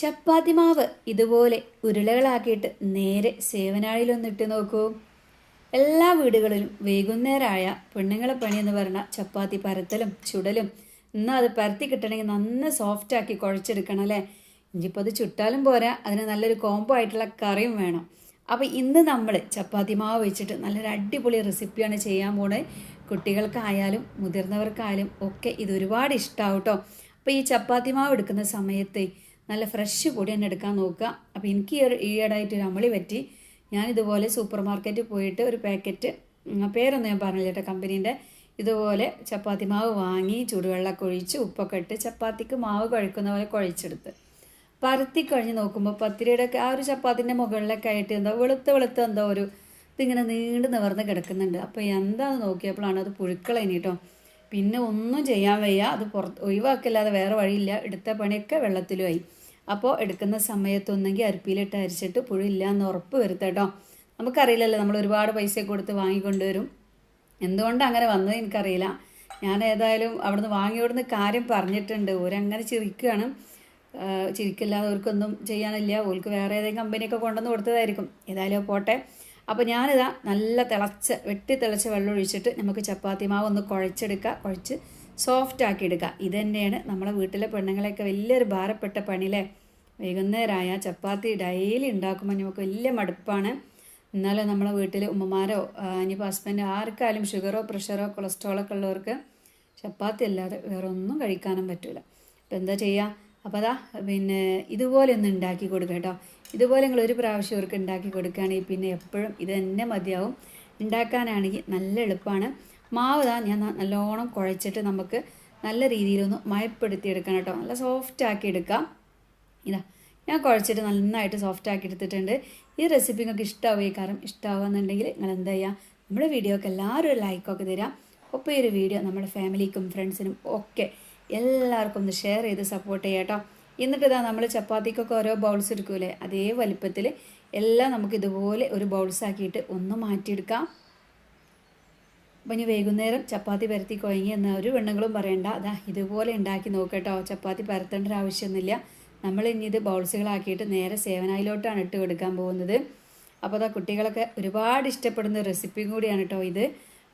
ചപ്പാത്തി മാവ് ഇതുപോലെ ഉരുളകളാക്കിയിട്ട് നേരെ സേവനാഴിയിലൊന്നിട്ട് നോക്കൂ. എല്ലാ വീടുകളിലും വൈകുന്നേരമായ പെണ്ണുങ്ങളെ പണി എന്ന് പറഞ്ഞാൽ ചപ്പാത്തി പരത്തലും ചുടലും എന്നാൽ അത് പരത്തി കിട്ടണമെങ്കിൽ നന്ന സോഫ്റ്റ് ആക്കി കുഴച്ചെടുക്കണം അല്ലേ? ഇനിയിപ്പോൾ അത് ചുട്ടാലും പോരാ. അതിന് നല്ലൊരു കോംബോ ആയിട്ടുള്ള കറിയും വേണം. അപ്പോൾ ഇന്ന് നമ്മൾ ചപ്പാത്തി മാവ് വെച്ചിട്ട് നല്ലൊരു അടിപൊളി റെസിപ്പിയാണ് ചെയ്യാൻ പോണത് കുട്ടികൾക്കായാലും മുതിർന്നവർക്കായാലും ഒക്കെ ഇത് ഒരുപാട് ഇഷ്ടമാവും കേട്ടോ അപ്പോൾ ഈ ചപ്പാത്തി മാവ് എടുക്കുന്ന സമയത്ത് നല്ല ഫ്രഷ് പൊടി തന്നെ എടുക്കാൻ നോക്കുക. അപ്പോൾ എനിക്ക് ഈ ഒരു- അമളി പറ്റി. ഞാനിതുപോലെ സൂപ്പർ മാർക്കറ്റിൽ പോയിട്ട് ഒരു പാക്കറ്റ് പേരൊന്നും ഞാൻ പറഞ്ഞില്ല കേട്ടോ കമ്പനീന്റെ. ഇതുപോലെ ചപ്പാത്തി മാവ് വാങ്ങി ചൂടുവെള്ളമൊക്കെ ഒഴിച്ച് ഉപ്പൊക്കെ ഇട്ട് ചപ്പാത്തിക്ക് മാവ് കുഴക്കുന്ന പോലെ കുഴച്ചെടുത്ത്. പരത്തി കഴിഞ്ഞ് നോക്കുമ്പോൾ പത്തിരിയുടെ ആ ഒരു ചപ്പാത്തിന്റെ മുകളിലൊക്കെ ആയിട്ട് എന്താ വെളുത്ത വെളുത്ത എന്തോ ഒരു ഇതിങ്ങനെ നീണ്ടു നിവർന്ന് കിടക്കുന്നുണ്ട്. അപ്പോൾ എന്താണെന്ന് നോക്കിയപ്പോഴാണ് അത് പുഴുക്കളേനി കേട്ടോ. പിന്നെ ഒന്നും ചെയ്യാൻ വയ്യ. അത് പുറത്ത് ഒഴിവാക്കില്ലാതെ വേറെ വഴിയില്ല. എടുത്ത പണിയൊക്കെ വെള്ളത്തിലുമായി അപ്പോൾ എടുക്കുന്ന സമയത്തൊന്നെങ്കിൽ അരിപ്പിയിലിട്ട് അരിച്ചിട്ട് പുഴില്ല എന്ന് ഉറപ്പ് വരുത്തട്ടോ നമുക്കറിയില്ലല്ലോ നമ്മൾ ഒരുപാട് പൈസ കൊടുത്ത് വാങ്ങിക്കൊണ്ടുവരും. എന്തുകൊണ്ട് അങ്ങനെ വന്നത് എനിക്കറിയില്ല. ഞാൻ ഏതായാലും അവിടുന്ന് വാങ്ങിയോടുന്ന് കാര്യം പറഞ്ഞിട്ടുണ്ട്. ഓരങ്ങനെ ചിരിക്കുകയാണ്. ചിരിക്കില്ലാതെ അവർക്കൊന്നും ചെയ്യാനില്ല. ഓർക്ക് വേറെ ഏതെങ്കിലും കമ്പനിയൊക്കെ കൊണ്ടുവന്ന് കൊടുത്തതായിരിക്കും. ഏതായാലും പോട്ടെ. അപ്പോൾ ഞാനിതാ നല്ല തിളച്ച വെട്ടി തിളച്ച വെള്ളം ഒഴിച്ചിട്ട് നമുക്ക് ചപ്പാത്തി മാവ് ഒന്ന് കുഴച്ചെടുക്കുക കുഴച്ച് സോഫ്റ്റ് ആക്കി എടുക്കുക ഇത് തന്നെയാണ് നമ്മളെ വീട്ടിലെ പെണ്ണുങ്ങളെയൊക്കെ വലിയൊരു ഭാരപ്പെട്ട പണിയിലെ വൈകുന്നേരമായ ചപ്പാത്തി ഡെയിലി ഉണ്ടാക്കുമ്പോൾ നമുക്ക് വലിയ മടുപ്പാണ്. എന്നാലും നമ്മളെ വീട്ടിൽ ഉമ്മമാരോ ഇനിയിപ്പോൾ ഹസ്ബൻഡ് ആർക്കായാലും ഷുഗറോ പ്രഷറോ കൊളസ്ട്രോളോ ഒക്കെ ഉള്ളവർക്ക് ചപ്പാത്തി അല്ലാതെ വേറെ ഒന്നും കഴിക്കാനും പറ്റില്ല അപ്പം എന്താ ചെയ്യുക അപ്പോൾ അതാ പിന്നെ ഇതുപോലെ ഒന്ന് ഉണ്ടാക്കി കൊടുക്കുക കേട്ടോ. ഇതുപോലെ നിങ്ങൾ ഒരു പ്രാവശ്യം അവർക്ക് ഉണ്ടാക്കി കൊടുക്കുകയാണെങ്കിൽ പിന്നെ എപ്പോഴും ഇത് തന്നെ മതിയാവും. ഉണ്ടാക്കാനാണെങ്കിൽ നല്ല എളുപ്പമാണ്. മാവ് താ ഞാൻ നല്ലോണം കുഴച്ചിട്ട് നമുക്ക് നല്ല രീതിയിലൊന്ന് മയപ്പെടുത്തിയെടുക്കണം കേട്ടോ. നല്ല സോഫ്റ്റ് ആക്കി എടുക്കാം. ഇതാ ഞാൻ കുഴച്ചിട്ട് നന്നായിട്ട് സോഫ്റ്റ് ആക്കി എടുത്തിട്ടുണ്ട്. ഈ റെസിപ്പി നിങ്ങൾക്ക് ഇഷ്ടമാവുകയും കാരണം ഇഷ്ടമാവുന്നുണ്ടെങ്കിൽ നിങ്ങൾ എന്താ ചെയ്യുക? നമ്മുടെ വീഡിയോക്ക് എല്ലാവരും ഒരു ലൈക്കൊക്കെ തരാം ഒപ്പം ഈ ഒരു വീഡിയോ നമ്മുടെ ഫാമിലിക്കും ഫ്രണ്ട്സിനും ഒക്കെ എല്ലാവർക്കും ഒന്ന് ഷെയർ ചെയ്ത് സപ്പോർട്ട് ചെയ്യാം കേട്ടോ. എന്നിട്ട് ഇതാ നമ്മൾ ചപ്പാത്തിക്കൊക്കെ ഓരോ ബൗൾസ് എടുക്കൂലേ? അതേ വലിപ്പത്തിൽ എല്ലാം നമുക്ക് ഇതുപോലെ ഒരു ബൗൾസ് ആക്കിയിട്ട് ഒന്ന് മാറ്റിയെടുക്കാം. അപ്പം ഇനി വൈകുന്നേരം ചപ്പാത്തി പരത്തി കുഴങ്ങി എന്ന ഒരു പെണ്ണുങ്ങളും പറയണ്ട. അതാ ഇതുപോലെ ഉണ്ടാക്കി നോക്കട്ടോ ചപ്പാത്തി പരത്തേണ്ട ഒരു ആവശ്യമൊന്നുമില്ല. നമ്മൾ ഇനി ഇത് ബൗൾസുകളാക്കിയിട്ട് നേരെ സേവനായിലോട്ടാണ് ഇട്ട് കൊടുക്കാൻ പോകുന്നത്. അപ്പോൾ അതാ കുട്ടികളൊക്കെ ഒരുപാട് ഇഷ്ടപ്പെടുന്ന റെസിപ്പിയും കൂടിയാണ് കേട്ടോ ഇത്.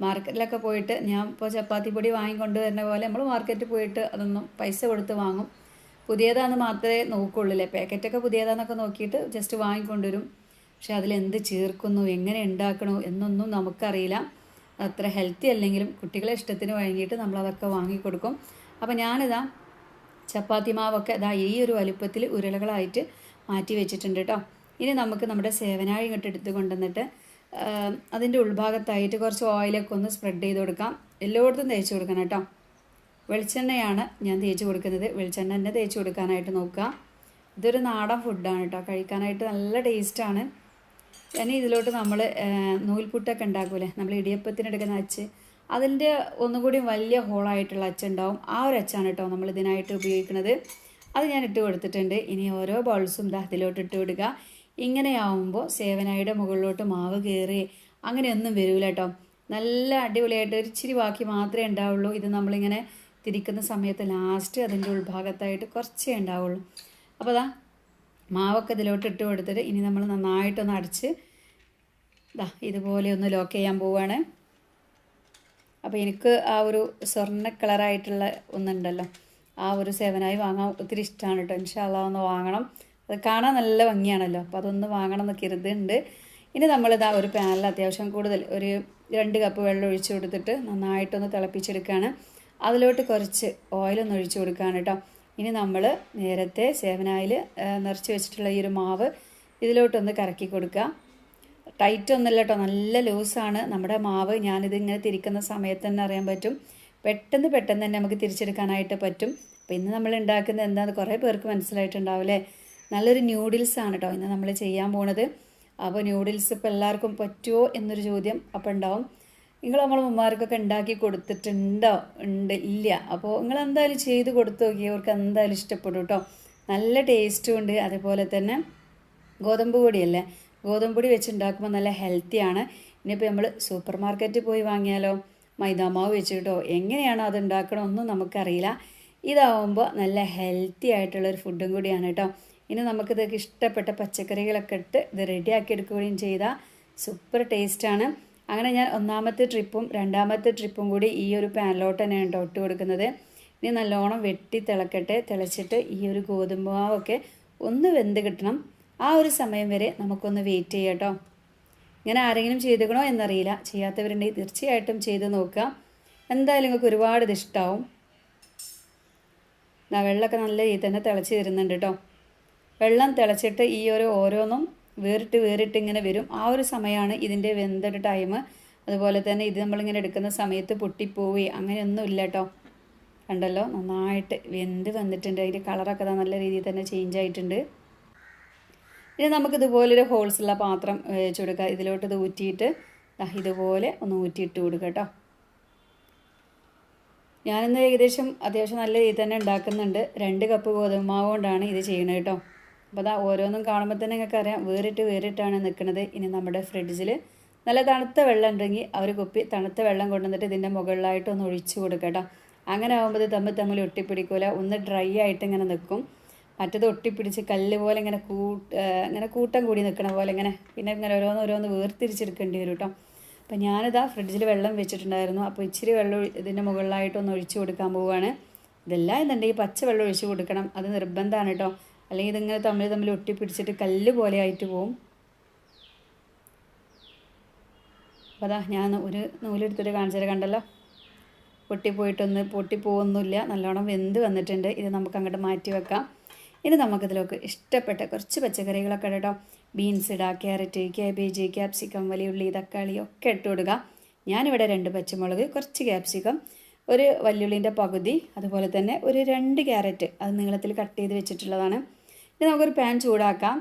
മാർക്കറ്റിലൊക്കെ പോയിട്ട് ഞാൻ ഇപ്പോൾ ചപ്പാത്തി പൊടി വാങ്ങിക്കൊണ്ട് വരുന്ന പോലെ നമ്മൾ മാർക്കറ്റിൽ പോയിട്ട് അതൊന്നും പൈസ കൊടുത്ത് വാങ്ങും. പുതിയതാണെന്ന് മാത്രമേ നോക്കുള്ളൂ പാക്കറ്റൊക്കെ പുതിയതാണെന്നൊക്കെ നോക്കിയിട്ട് ജസ്റ്റ് വാങ്ങിക്കൊണ്ടുവരും. പക്ഷെ അതിലെന്ത് ചേർക്കുന്നു എങ്ങനെ ഉണ്ടാക്കണോ എന്നൊന്നും നമുക്കറിയില്ല. അത്ര ഹെൽത്തി അല്ലെങ്കിലും കുട്ടികളെ ഇഷ്ടത്തിന് വഴങ്ങിയിട്ട് നമ്മളതൊക്കെ വാങ്ങിക്കൊടുക്കും. അപ്പോൾ ഞാനിതാ ചപ്പാത്തി മാവൊക്കെ ഇതാ ഈ ഒരു വലുപ്പത്തിൽ ഉരുളകളായിട്ട് മാറ്റി വെച്ചിട്ടുണ്ട് കേട്ടോ ഇനി നമുക്ക് നമ്മുടെ സേവനാഴി ഇങ്ങോട്ട് എടുത്ത് കൊണ്ടുവന്നിട്ട് അതിന്റെ ഉൾഭാഗത്തായിട്ട് കുറച്ച് ഓയിലൊക്കെ ഒന്ന് സ്പ്രെഡ് ചെയ്ത് കൊടുക്കാം. എല്ലായിടത്തും തേച്ച് കൊടുക്കണം കേട്ടോ വെളിച്ചെണ്ണയാണ് ഞാൻ തേച്ച് കൊടുക്കുന്നത്. വെളിച്ചെണ്ണ തന്നെ തേച്ച് കൊടുക്കാനായിട്ട് നോക്കുക. ഇതൊരു നാടൻ ഫുഡാണ് കേട്ടോ കഴിക്കാനായിട്ട് നല്ല ടേസ്റ്റാണ്. ഇനി ഇതിലോട്ട് നമ്മൾ നൂൽപുട്ടൊക്കെ ഉണ്ടാക്കൂലേ? നമ്മൾ ഇടിയപ്പത്തിനെടുക്കുന്ന അച്ച് അതിന്റെ ഒന്നുകൂടി വലിയ ഹോളായിട്ടുള്ള അച്ചുണ്ടാവും. ആ ഒരു അച്ചാണ് കേട്ടോ നമ്മൾ ഇതിനായിട്ട് ഉപയോഗിക്കുന്നത്. അത് ഞാൻ ഇട്ട് കൊടുത്തിട്ടുണ്ട്. ഇനി ഓരോ ബൗൾസും ദാ ഇതിലോട്ട് ഇട്ട് കൊടുക്കുക ഇങ്ങനെയാവുമ്പോൾ സേവനായുടെ മുകളിലോട്ട് മാവ് കയറി അങ്ങനെയൊന്നും വരില്ല കേട്ടോ. നല്ല അടിപൊളിയായിട്ട് ഒരു ഇച്ചിരി ബാക്കി മാത്രമേ ഉണ്ടാവുള്ളൂ. ഇത് നമ്മളിങ്ങനെ തിരിക്കുന്ന സമയത്ത് ലാസ്റ്റ് അതിന്റെ ഉൾഭാഗത്തായിട്ട് കുറച്ചേ ഉണ്ടാവുള്ളൂ. അപ്പോൾ അതാ മാവൊക്കെ ഇതിലോട്ട് ഇട്ട് കൊടുത്തിട്ട് ഇനി നമ്മൾ നന്നായിട്ടൊന്ന് അടിച്ച് ഇതാ ഇതുപോലെ ഒന്ന് ലോക്ക് ചെയ്യാൻ പോവുകയാണ് അപ്പോൾ എനിക്ക് ആ ഒരു സ്വർണ കളറായിട്ടുള്ള ഒന്നുണ്ടല്ലോ. ആ ഒരു സേവനായി വാങ്ങാൻ ഒത്തിരി ഇഷ്ടമാണ് കേട്ടോ ഇൻഷാല്ല ഒന്ന് വാങ്ങണം. അത് കാണാൻ നല്ല ഭംഗിയാണല്ലോ. അപ്പോൾ അതൊന്ന് വാങ്ങണം എന്നൊക്കെ കരുതുന്നുണ്ട് ഇനി നമ്മളിതാ ഒരു പാനിൽ അത്യാവശ്യം കൂടുതൽ ഒരു രണ്ട് കപ്പ് വെള്ളം ഒഴിച്ചു കൊടുത്തിട്ട് നന്നായിട്ടൊന്ന് തിളപ്പിച്ചെടുക്കുകയാണ് അതിലോട്ട് കുറച്ച് ഓയിലൊന്ന് ഒഴിച്ചു കൊടുക്കുകയാണ് കേട്ടോ ഇനി നമ്മൾ നേരത്തെ സേവനായിൽ നിറച്ച് വെച്ചിട്ടുള്ള ഈ ഒരു മാവ് ഇതിലോട്ടൊന്ന് കറക്കി കൊടുക്കുക ടൈറ്റ് ഒന്നുമില്ല കേട്ടോ. നല്ല ലൂസാണ് നമ്മുടെ മാവ് ഞാനിത് ഇങ്ങനെ തിരിക്കുന്ന സമയത്ത് തന്നെ അറിയാൻ പറ്റും. പെട്ടെന്ന് പെട്ടെന്ന് തന്നെ നമുക്ക് തിരിച്ചെടുക്കാനായിട്ട് പറ്റും. അപ്പോൾ ഇന്ന് നമ്മൾ ഉണ്ടാക്കുന്നത് എന്താണെന്ന് കുറേ പേർക്ക് മനസ്സിലായിട്ടുണ്ടാവില്ലേ നല്ലൊരു ന്യൂഡിൽസ് ആണ് കേട്ടോ ഇന്ന് നമ്മൾ ചെയ്യാൻ പോണത്. അപ്പോൾ ന്യൂഡിൽസ് ഇപ്പോൾ എല്ലാവർക്കും പറ്റുമോ എന്നൊരു ചോദ്യം അപ്പോൾ ഉണ്ടാവും. നിങ്ങൾ നമ്മളെ ഉമ്മമാർക്കൊക്കെ ഉണ്ടാക്കി കൊടുത്തിട്ടുണ്ടോ? ഉണ്ട് ഇല്ല. അപ്പോൾ നിങ്ങൾ എന്തായാലും ചെയ്ത് കൊടുത്തു നോക്കി അവർക്ക് എന്തായാലും ഇഷ്ടപ്പെടും കേട്ടോ. നല്ല ടേസ്റ്റും ഉണ്ട്. അതേപോലെ തന്നെ ഗോതമ്പ് പൊടിയല്ലേ? ഗോതമ്പ് പൊടി വെച്ച് ഉണ്ടാക്കുമ്പോൾ നല്ല ഹെൽത്തിയാണ് ഇനിയിപ്പോൾ നമ്മൾ സൂപ്പർ മാർക്കറ്റിൽ പോയി വാങ്ങിയാലോ? മൈദാമാവ് വെച്ചിട്ടോ? എങ്ങനെയാണോ അത് ഉണ്ടാക്കണമെന്നും നമുക്കറിയില്ല. ഇതാവുമ്പോൾ നല്ല ഹെൽത്തി ആയിട്ടുള്ളൊരു ഫുഡും കൂടിയാണ് കേട്ടോ ഇനി നമുക്കിതൊക്കെ ഇഷ്ടപ്പെട്ട പച്ചക്കറികളൊക്കെ ഇട്ട് ഇത് റെഡിയാക്കി എടുക്കുകയും ചെയ്താൽ സൂപ്പർ ടേസ്റ്റാണ് അങ്ങനെ ഞാൻ ഒന്നാമത്തെ ട്രിപ്പും രണ്ടാമത്തെ ട്രിപ്പും കൂടി ഈ ഒരു പാനിലോട്ട് തന്നെയാണ് ഇട്ട് കൊടുക്കുന്നത്. ഇനി നല്ലോണം വെട്ടി തിളക്കട്ടെ. തിളച്ചിട്ട് ഈ ഒരു ഗോതമ്പ് മാവൊക്കെ ഒന്ന് വെന്ത് കിട്ടണം. ആ ഒരു സമയം വരെ നമുക്കൊന്ന് വെയിറ്റ് ചെയ്യാം കേട്ടോ. ഇങ്ങനെ ആരെങ്കിലും ചെയ്തുകണോ എന്നറിയില്ല. ചെയ്യാത്തവരുണ്ടെങ്കിൽ തീർച്ചയായിട്ടും ചെയ്ത് നോക്കുക എന്തായാലും നിങ്ങൾക്ക് ഒരുപാട് ഇത് ഇഷ്ടമാവും വെള്ളമൊക്കെ നല്ല രീതിയിൽ തന്നെ തിളച്ച് തരുന്നുണ്ട് കേട്ടോ. വെള്ളം തിളച്ചിട്ട് ഈ ഒരു ഓരോന്നും വേറിട്ട് വേറിട്ട് ഇങ്ങനെ വരും. ആ ഒരു സമയമാണ് ഇതിന്റെ വെന്തൊരു ടൈം അതുപോലെ തന്നെ ഇത് നമ്മളിങ്ങനെ എടുക്കുന്ന സമയത്ത് പൊട്ടിപ്പോവുകയും അങ്ങനെയൊന്നും ഇല്ല കേട്ടോ. കണ്ടല്ലോ? നന്നായിട്ട് വെന്ത് വന്നിട്ടുണ്ട്. അതിന്റെ കളറൊക്കെ നല്ല രീതിയിൽ തന്നെ ചേഞ്ച് ആയിട്ടുണ്ട്. ഇനി നമുക്ക് ഇതുപോലൊരു ഹോൾസുള്ള പാത്രം വെച്ച് കൊടുക്കുക ഇതിലോട്ട് ഇത് ഊറ്റിയിട്ട് ഇതുപോലെ ഒന്ന് ഊറ്റിയിട്ട് കൊടുക്കുക കേട്ടോ ഞാനിന്ന് ഏകദേശം അത്യാവശ്യം നല്ല രീതിയിൽ തന്നെ ഉണ്ടാക്കുന്നുണ്ട്. രണ്ട് കപ്പ് ഗോതമ്പ് കൊണ്ടാണ് ഇത് ചെയ്യുന്നത് കേട്ടോ അപ്പോൾ അതാ ഓരോന്നും കാണുമ്പോൾ തന്നെ നിങ്ങൾക്ക് അറിയാം വേറിട്ട് വേറിട്ടാണ് നിൽക്കുന്നത് ഇനി നമ്മുടെ ഫ്രിഡ്ജിൽ നല്ല തണുത്ത വെള്ളം ഉണ്ടെങ്കിൽ അവർ കുപ്പി തണുത്ത വെള്ളം കൊണ്ടുവന്നിട്ട് ഇതിന്റെ മുകളിലായിട്ട് ഒന്ന് ഒഴിച്ചു കൊടുക്കുക അങ്ങനെ ആകുമ്പോൾ ഇത് തമ്മിൽ തമ്മിൽ ഒട്ടിപ്പിടിക്കില്ല ഒന്ന് ഡ്രൈ ആയിട്ട് ഇങ്ങനെ നിൽക്കും മറ്റത് ഒട്ടിപ്പിടിച്ച് കല്ല് പോലെ ഇങ്ങനെ കൂട്ട് ഇങ്ങനെ കൂട്ടം കൂടി നിൽക്കണ പോലെ ഇങ്ങനെ പിന്നെ ഇങ്ങനെ ഓരോന്ന് ഓരോന്ന് വേർതിരിച്ചെടുക്കേണ്ടി വരും കേട്ടോ. അപ്പം ഞാനിതാ ഫ്രിഡ്ജിൽ വെള്ളം വെച്ചിട്ടുണ്ടായിരുന്നു. അപ്പോൾ ഇച്ചിരി വെള്ളം ഇതിന്റെ മുകളിലായിട്ടൊന്ന് ഒഴിച്ചു കൊടുക്കാൻ പോവുകയാണ് ഇതെല്ലാം എന്നുണ്ടെങ്കിൽ പച്ച വെള്ളം ഒഴിച്ചു കൊടുക്കണം. അത് നിർബന്ധമാണ് കേട്ടോ. അല്ലെങ്കിൽ ഇതിങ്ങനെ തമ്മിൽ തമ്മിൽ ഒട്ടിപ്പിടിച്ചിട്ട് കല്ല് പോലെ ആയിട്ട് പോവും. അപ്പോൾ അതാ ഞാൻ ഒരു നൂലെടുത്തിട്ട് കാണിച്ചത് കണ്ടല്ലോ. പൊട്ടിപ്പോയിട്ടൊന്ന് പൊട്ടിപ്പോവൊന്നുമില്ല നല്ലോണം വെന്ത് വന്നിട്ടുണ്ട്. ഇത് നമുക്ക് അങ്ങോട്ട് മാറ്റി വെക്കാം. ഇനി നമുക്കിതിലേക്ക് ഇഷ്ടപ്പെട്ട കുറച്ച് പച്ചക്കറികളൊക്കെ കേട്ടോ. ബീൻസ് ഇടുക ക്യാരറ്റ് ക്യാബേജ് ക്യാപ്സിക്കം വലിയ ഉള്ളി തക്കാളി ഒക്കെ ഇട്ട് കൊടുക്കുക. ഞാനിവിടെ രണ്ട് പച്ചമുളക് കുറച്ച് ക്യാപ്സിക്കം ഒരു വല്യുള്ളിന്റെ പകുതി അതുപോലെ തന്നെ ഒരു രണ്ട് ക്യാരറ്റ് അത് നീളത്തിൽ കട്ട് ചെയ്ത് വെച്ചിട്ടുള്ളതാണ്. ഇനി നമുക്കൊരു പാൻ ചൂടാക്കാം.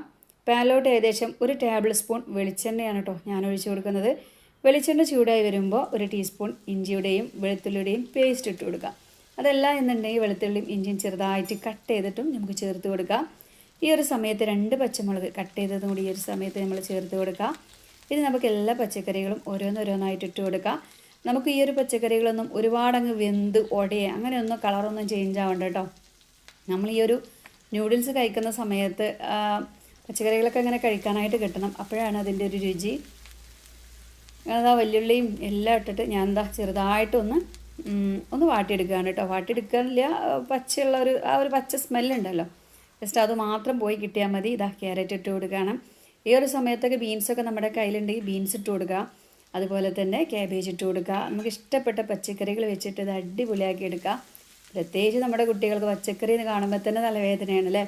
പാനിലോട്ട് ഏകദേശം ഒരു ടേബിൾ സ്പൂൺ വെളിച്ചെണ്ണയാണ് കേട്ടോ ഞാൻ ഒഴിച്ചു കൊടുക്കുന്നത്. വെളിച്ചെണ്ണ ചൂടായി വരുമ്പോൾ ഒരു ടീസ്പൂൺ ഇഞ്ചിയുടെയും വെളുത്തുള്ളിയുടെയും പേസ്റ്റ് ഇട്ട് കൊടുക്കുക. അതല്ല എന്നുണ്ടെങ്കിൽ വെളുത്തുള്ളിയും ഇഞ്ചിയും ചെറുതായിട്ട് കട്ട് ചെയ്തിട്ടും നമുക്ക് ചേർത്ത് കൊടുക്കാം. ഈ ഒരു സമയത്ത് രണ്ട് പച്ചമുളക് കട്ട് ചെയ്തതും കൂടി ഈ ഒരു സമയത്ത് നമ്മൾ ചേർത്ത് കൊടുക്കാം. ഇത് നമുക്ക് എല്ലാ പച്ചക്കറികളും ഓരോന്നോരോന്നായിട്ട് ഇട്ട് കൊടുക്കാം. നമുക്ക് ഈ ഒരു പച്ചക്കറികളൊന്നും ഒരുപാടങ്ങ് വെന്ത് ഒടയെ അങ്ങനെയൊന്നും കളറൊന്നും ചേഞ്ച് ആവണ്ട കേട്ടോ നമ്മൾ ഈ ഒരു നൂഡിൽസ് കഴിക്കുന്ന സമയത്ത് പച്ചക്കറികളൊക്കെ അങ്ങനെ കഴിക്കാനായിട്ട് കിട്ടണം. അപ്പോഴാണ് അതിന്റെ ഒരു രുചി. അതാ വെല്ലുള്ളിയും എല്ലാം ഇട്ടിട്ട് ഞാൻ എന്താ ചെറുതായിട്ടൊന്ന് ഒന്ന് വാട്ടിയെടുക്കുകയാണ് കേട്ടോ. വാട്ടിയെടുക്കാനില്ല പച്ചയുള്ള ഒരു ആ ഒരു പച്ച സ്മെല്ലുണ്ടല്ലോ. ജസ്റ്റ് അത് മാത്രം പോയി കിട്ടിയാൽ മതി. ഇതാ ക്യാരറ്റ് ഇട്ട് കൊടുക്കുകയാണ് ഈ ഒരു സമയത്തൊക്കെ ബീൻസൊക്കെ നമ്മുടെ കയ്യിലുണ്ടെങ്കിൽ ബീൻസ് ഇട്ട് കൊടുക്കുക. അതുപോലെ തന്നെ ക്യാബേജ് ഇട്ട് കൊടുക്കുക. നമുക്ക് ഇഷ്ടപ്പെട്ട പച്ചക്കറികൾ വെച്ചിട്ട് ഇത് അടിപൊളിയാക്കി എടുക്കുക. പ്രത്യേകിച്ച് നമ്മുടെ കുട്ടികൾക്ക് പച്ചക്കറി എന്ന് കാണുമ്പോൾ തന്നെ തലവേദനയാണ് അല്ലേ?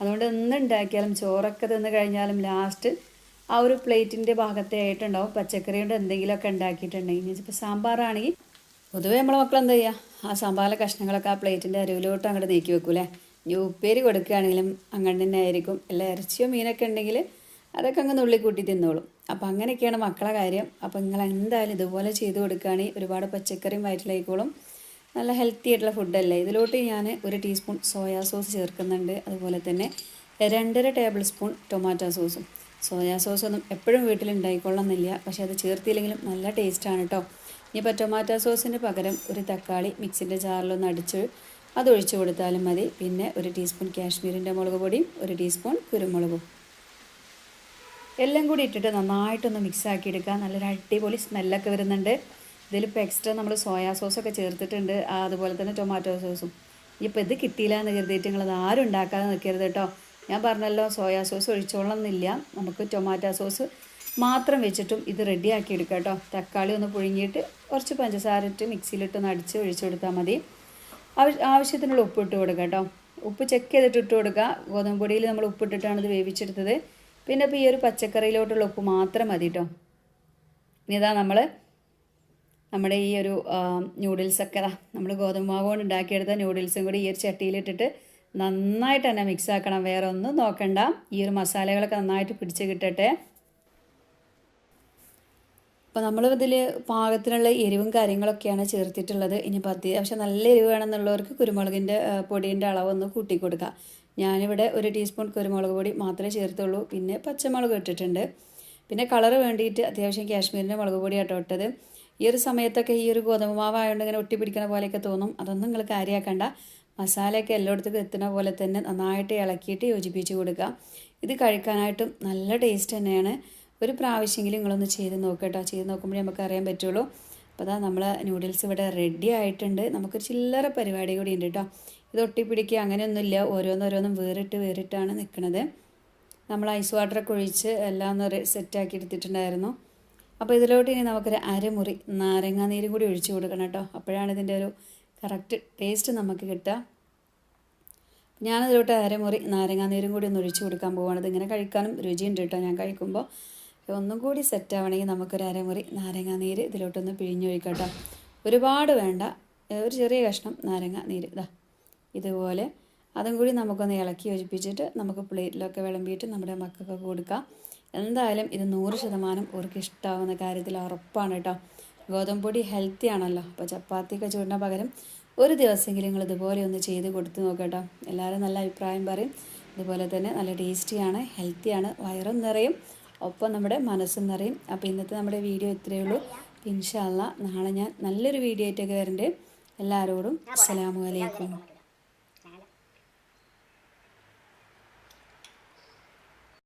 അതുകൊണ്ട് എന്തുണ്ടാക്കിയാലും ചോറൊക്കെ തിന്ന് കഴിഞ്ഞാലും ലാസ്റ്റ് ആ ഒരു പ്ലേറ്റിന്റെ ഭാഗത്തെ ആയിട്ടുണ്ടാവും പച്ചക്കറി കൊണ്ട് എന്തെങ്കിലുമൊക്കെ ഉണ്ടാക്കിയിട്ടുണ്ടെങ്കിൽ. ഇപ്പോൾ സാമ്പാറാണെങ്കിൽ പൊതുവേ നമ്മളെ മക്കൾ എന്താ ചെയ്യുക ആ സമ്പാല കഷ്ണങ്ങളൊക്കെ ആ പ്ലേറ്റിന്റെ അരുവിലോട്ട് അങ്ങോട്ട് നീക്കി വെക്കൂലേ? ഇനി ഉപ്പേരി കൊടുക്കുകയാണെങ്കിലും അങ്ങനെ തന്നെ ആയിരിക്കും. അല്ല ഇറച്ചിയോ മീനൊക്കെ ഉണ്ടെങ്കിൽ അതൊക്കെ അങ്ങ് നുള്ളി കൂട്ടി തിന്നോളും. അപ്പോൾ അങ്ങനെയൊക്കെയാണ് മക്കളെ കാര്യം. അപ്പോൾ നിങ്ങൾ എന്തായാലും ഇതുപോലെ ചെയ്ത് കൊടുക്കുകയാണെങ്കിൽ ഒരുപാട് പച്ചക്കറിയും വയറ്റിലായിക്കോളും. നല്ല ഹെൽത്തി ആയിട്ടുള്ള ഫുഡല്ലേ ഇതിലോട്ട് ഞാൻ ഒരു ടീസ്പൂൺ സോയാ സോസ് ചേർക്കുന്നുണ്ട്. അതുപോലെ തന്നെ രണ്ടര ടേബിൾ സ്പൂൺ ടൊമാറ്റോ സോസും സോയാ സോസൊന്നും എപ്പോഴും വീട്ടിൽ ഉണ്ടായിക്കൊള്ളുന്നില്ല പക്ഷേ അത് ചേർത്തില്ലെങ്കിലും നല്ല ടേസ്റ്റാണ് കേട്ടോ ഇനിയിപ്പോൾ ടൊമാറ്റോ സോസിന് പകരം ഒരു തക്കാളി മിക്സിന്റെ ജാറിലൊന്ന് അടിച്ച് അതൊഴിച്ച് കൊടുത്താലും മതി. പിന്നെ ഒരു ടീസ്പൂൺ കാശ്മീരിന്റെ മുളക് പൊടിയും ഒരു ടീസ്പൂൺ കുരുമുളകും. എല്ലാം കൂടി ഇട്ടിട്ട് നന്നായിട്ടൊന്ന് മിക്സ് ആക്കി എടുക്കുക നല്ലൊരു അടിപൊളി സ്മെല്ലൊക്കെ വരുന്നുണ്ട്. ഇതിലിപ്പോൾ എക്സ്ട്രാ നമ്മൾ സോയാ സോസൊക്കെ ചേർത്തിട്ടുണ്ട്. അതുപോലെ തന്നെ ടൊമാറ്റോ സോസും ഇപ്പോൾ ഇത് കിട്ടിയില്ല എന്ന് കരുതിയിട്ട് നിങ്ങളത് ആരും ഉണ്ടാക്കാതെ നിൽക്കരുത് കേട്ടോ. ഞാൻ പറഞ്ഞല്ലോ സോയാ സോസ് ഒഴിച്ചോളണമെന്നില്ല നമുക്ക് ടൊമാറ്റോ സോസ് മാത്രം വെച്ചിട്ടും ഇത് റെഡിയാക്കി എടുക്കാം കേട്ടോ. തക്കാളി ഒന്ന് പുഴുങ്ങിയിട്ട് കുറച്ച് പഞ്ചസാര ഇട്ട് മിക്സിയിലിട്ടൊന്ന് അടിച്ച് ഒഴിച്ചു കൊടുത്താൽ മതി. ആവശ്യത്തിനുള്ള ഉപ്പ് ഇട്ട് കൊടുക്കുക കേട്ടോ. ഉപ്പ് ചെക്ക് ചെയ്തിട്ട് ഇട്ട് കൊടുക്കുക. ഗോതമ്പ് പൊടിയിൽ നമ്മൾ ഉപ്പിട്ടിട്ടാണ് ഇത് വേവിച്ചെടുത്തത്. പിന്നെ ഇപ്പോൾ ഈ ഒരു പച്ചക്കറിയിലോട്ടുള്ള ഉപ്പ് മാത്രം മതി കേട്ടോ. ഇനി ഇതാ നമ്മൾ നമ്മുടെ ഈ ഒരു ന്യൂഡിൽസൊക്കെ നമ്മൾ ഗോതമ്പ് മാവ് കൊണ്ട് ഉണ്ടാക്കിയെടുത്ത ന്യൂഡിൽസും കൂടി ഈ ഒരു ചട്ടിയിലിട്ടിട്ട് നന്നായിട്ട് തന്നെ മിക്സ് ആക്കണം. വേറെ ഒന്നും നോക്കണ്ട. ഈ ഒരു മസാലകളൊക്കെ നന്നായിട്ട് പിടിച്ച് കിട്ടട്ടെ. അപ്പോൾ നമ്മൾ ഇതിൽ പാകത്തിനുള്ള എരിവും കാര്യങ്ങളൊക്കെയാണ് ചേർത്തിട്ടുള്ളത്. ഇനിയിപ്പോൾ അത്യാവശ്യം നല്ല എരിവ് വേണമെന്നുള്ളവർക്ക് കുരുമുളകിന്റെ പൊടിന്റെ അളവൊന്ന് കൂട്ടി കൊടുക്കുക ഞാനിവിടെ ഒരു ടീസ്പൂൺ കുരുമുളക് പൊടി മാത്രമേ ചേർത്തുള്ളൂ. പിന്നെ പച്ചമുളക് ഇട്ടിട്ടുണ്ട്. പിന്നെ കളറ് വേണ്ടിയിട്ട് അത്യാവശ്യം കാശ്മീരിന്റെ മുളക് പൊടി ആട്ടോ ഇട്ടത്. ഈ ഒരു സമയത്തൊക്കെ ഈ ഒരു ഗോതമ്പ് മാവായതുകൊണ്ട് ഇങ്ങനെ ഇങ്ങനെ ഒട്ടിപ്പിടിക്കുന്ന പോലെയൊക്കെ തോന്നും. അതൊന്നും നിങ്ങൾ കാര്യമാക്കണ്ട മസാലയൊക്കെ എല്ലായിടത്തേക്കും എത്തുന്ന പോലെ തന്നെ നന്നായിട്ട് ഇളക്കിയിട്ട് യോജിപ്പിച്ച് കൊടുക്കുക ഇത് കഴിക്കാനായിട്ടും നല്ല ടേസ്റ്റ് തന്നെയാണ്. ഒരു പ്രാവശ്യമെങ്കിലും നിങ്ങളൊന്ന് ചെയ്ത് നോക്കട്ടോ. ചെയ്ത് നോക്കുമ്പോഴേ നമുക്ക് അറിയാൻ പറ്റുള്ളൂ. അപ്പോൾ അതാ നമ്മൾ നൂഡിൽസ് ഇവിടെ റെഡി ആയിട്ടുണ്ട്. നമുക്കൊരു ചില്ലറ പരിപാടി കൂടി ഉണ്ട് കേട്ടോ ഇത് ഒട്ടിപ്പിടിക്കുക അങ്ങനെയൊന്നുമില്ല. ഓരോന്നോരോന്നും വേറിട്ട് വേറിട്ടാണ് നിൽക്കുന്നത് നമ്മൾ ഐസ് വാട്ടറൊക്കെ ഒഴിച്ച് എല്ലാം ഒന്ന് സെറ്റാക്കി എടുത്തിട്ടുണ്ടായിരുന്നു. അപ്പോൾ ഇതിലോട്ട് ഇനി നമുക്കൊരു അരമുറി നാരങ്ങാ നീരും കൂടി ഒഴിച്ചു കൊടുക്കണം കേട്ടോ അപ്പോഴാണ് ഇതിന്റെ ഒരു കറക്റ്റ് ടേസ്റ്റ് നമുക്ക് കിട്ടുക. ഞാനതിലോട്ട് അരമുറി നാരങ്ങാ നീരും കൂടി ഒന്ന് ഒഴിച്ചു കൊടുക്കാൻ പോവുകയാണ് ഇതിങ്ങനെ കഴിക്കാനും രുചിയുണ്ട് കേട്ടോ ഞാൻ കഴിക്കുമ്പോൾ ഒന്നും കൂടി സെറ്റ് ആവണമെങ്കിൽ നമുക്കൊരു അരമുറി നാരങ്ങാ നീര് ഇതിലോട്ടൊന്ന് പിഴിഞ്ഞൊഴിക്കട്ടോ. കേട്ടോ ഒരുപാട് വേണ്ട. ഒരു ചെറിയ കഷ്ണം നാരങ്ങ നീര്. ഇതാ ഇതുപോലെ. അതും കൂടി നമുക്കൊന്ന് ഇളക്കി യോജിപ്പിച്ചിട്ട് നമുക്ക് പ്ലേറ്റിലൊക്കെ വിളമ്പിയിട്ട് നമ്മുടെ മക്കൾക്ക് കൊടുക്കാം. എന്തായാലും ഇത് നൂറ് ശതമാനം ഓർക്ക് ഇഷ്ടമാവുന്ന കാര്യത്തിൽ ഉറപ്പാണ് കേട്ടോ. ഗോതമ്പ് പൊടി ഹെൽത്തി ആണല്ലോ. അപ്പോൾ ചപ്പാത്തിയൊക്കെ ചൂടിന് പകരം ഒരു ദിവസമെങ്കിലും നിങ്ങൾ ഇതുപോലെ ഒന്ന് ചെയ്ത് കൊടുത്ത് നോക്കട്ടോ എല്ലാവരും നല്ല അഭിപ്രായം പറയും. ഇതുപോലെ തന്നെ നല്ല ടേസ്റ്റിയാണ് ഹെൽത്തിയാണ് വയറും നിറയും. ഒപ്പം നമ്മുടെ മനസ്സും നിറയും. അപ്പോൾ ഇന്നത്തെ നമ്മുടെ വീഡിയോ ഇത്രയേ ഉള്ളൂ. ഇൻഷാല്ല നാളെ ഞാൻ നല്ലൊരു വീഡിയോ ആയിട്ടൊക്കെ വരണ്ടേ. എല്ലാവരോടും അസ്സലാമു അലൈക്കും.